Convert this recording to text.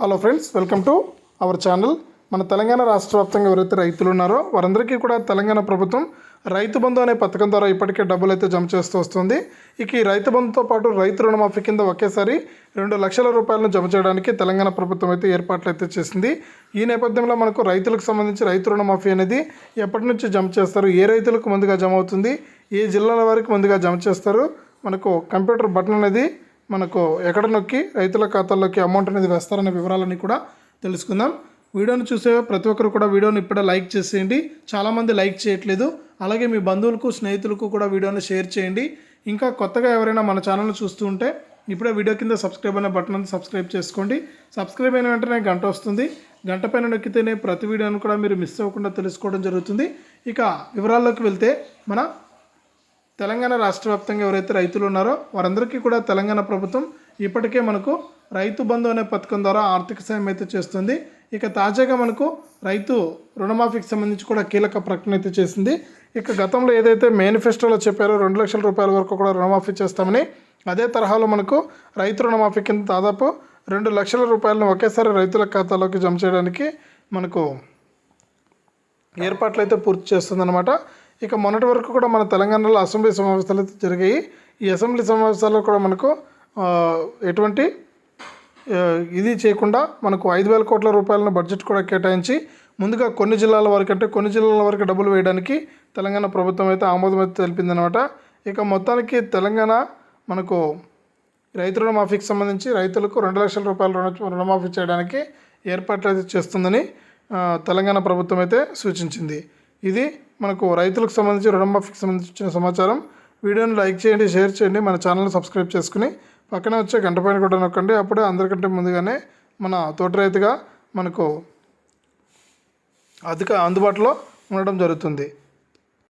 Hello friends welcome to our channel మన తెలంగాణ రాష్ట్ర వ్యాప్తంగా ఎవరైతే రైతులు ఉన్నారో వారందరికీ కూడా తెలంగాణ ప్రభుత్వం రైతు బంధు అనే పథకం ద్వారా ఇప్పటికే డబ్బులు అయితే జమ చేస్తూ వస్తుంది. ఇక ఈ రైతు బంధుతో పాటు రైతు రుణమాఫీ కింద ఒకేసారి రెండు లక్షల రూపాయలను జమ చేయడానికి తెలంగాణ ప్రభుత్వం అయితే ఏర్పాట్లు అయితే చేసింది. ఈ నేపథ్యంలో మనకు రైతులకు సంబంధించి రైతు రుణమాఫీ అనేది ఎప్పటి నుంచి జమ చేస్తారు ఏ రైతులకు ముందుగా జమ అవుతుంది ఏ జిల్లాల వారికి ముందుగా జమ చేస్తారు మనకు కంప్యూటర్ బటన్ అనేది మనకు ఎక్కడ నొక్కి రైతుల ఖాతాల్లోకి అమౌంట్ అనేది వేస్తారనే వివరాలన్నీ కూడా తెలుసుకుందాం. వీడియోని చూసే ప్రతి ఒక్కరు కూడా వీడియోని ఇప్పుడే లైక్ చేసేయండి. చాలామంది లైక్ చేయట్లేదు. అలాగే మీ బంధువులకు స్నేహితులకు కూడా వీడియోని షేర్ చేయండి. ఇంకా కొత్తగా ఎవరైనా మన ఛానల్ని చూస్తూ ఉంటే ఇప్పుడే వీడియో కింద సబ్స్క్రైబ్ అనే బటన్ సబ్స్క్రైబ్ చేసుకోండి. సబ్స్క్రైబ్ అయిన వెంటనే గంట వస్తుంది. గంట పైన నొక్కితేనే ప్రతి వీడియోను కూడా మీరు మిస్ అవ్వకుండా తెలుసుకోవడం జరుగుతుంది. ఇక వివరాల్లోకి వెళ్తే మన తెలంగాణ రాష్ట్ర వ్యాప్తంగా ఎవరైతే రైతులు ఉన్నారో వారందరికీ కూడా తెలంగాణ ప్రభుత్వం ఇప్పటికే మనకు రైతు బంధు అనే పథకం ద్వారా ఆర్థిక సాయం అయితే చేస్తుంది. ఇక తాజాగా మనకు రైతు రుణమాఫీకి సంబంధించి కూడా కీలక ప్రకటన అయితే చేసింది. ఇక గతంలో ఏదైతే మేనిఫెస్టోలో చెప్పారో రెండు లక్షల రూపాయల వరకు కూడా రుణమాఫీ చేస్తామని అదే తరహాలో మనకు రైతు రుణమాఫీ కింద దాదాపు రెండు లక్షల రూపాయలను ఒకేసారి రైతుల ఖాతాలోకి జమ చేయడానికి మనకు ఏర్పాట్లు అయితే పూర్తి చేస్తుందన్నమాట. ఇక మొన్నటి వరకు కూడా మన తెలంగాణలో అసెంబ్లీ సమావేశాలు అయితే జరిగాయి. ఈ అసెంబ్లీ సమావేశాల్లో కూడా మనకు ఎటువంటి ఇది చేయకుండా మనకు ఐదు వేల కోట్ల రూపాయలను బడ్జెట్ కూడా కేటాయించి ముందుగా కొన్ని జిల్లాల వరకు అంటే కొన్ని జిల్లాల వరకు డబ్బులు వేయడానికి తెలంగాణ ప్రభుత్వం అయితే ఆమోదం అయితే తెలిపిందనమాట ఇక మొత్తానికి తెలంగాణ మనకు రైతు రుణమాఫీకి సంబంధించి రైతులకు రెండు లక్షల రూపాయల రుణ రుణమాఫీ చేయడానికి ఏర్పాట్లు అయితే చేస్తుందని తెలంగాణ ప్రభుత్వం అయితే సూచించింది. ఇది మనకు రైతులకు సంబంధించి రుణమాఫీకి సంబంధించిన సమాచారం వీడియోని లైక్ చేయండి షేర్ చేయండి మన ఛానల్ని సబ్స్క్రైబ్ చేసుకుని పక్కనే వచ్చే గంట పైన కూడా నొక్కండి. అప్పుడే అందరికంటే ముందుగానే మన తోట రైతుగా మనకు అధిక అందుబాటులో ఉండడం జరుగుతుంది.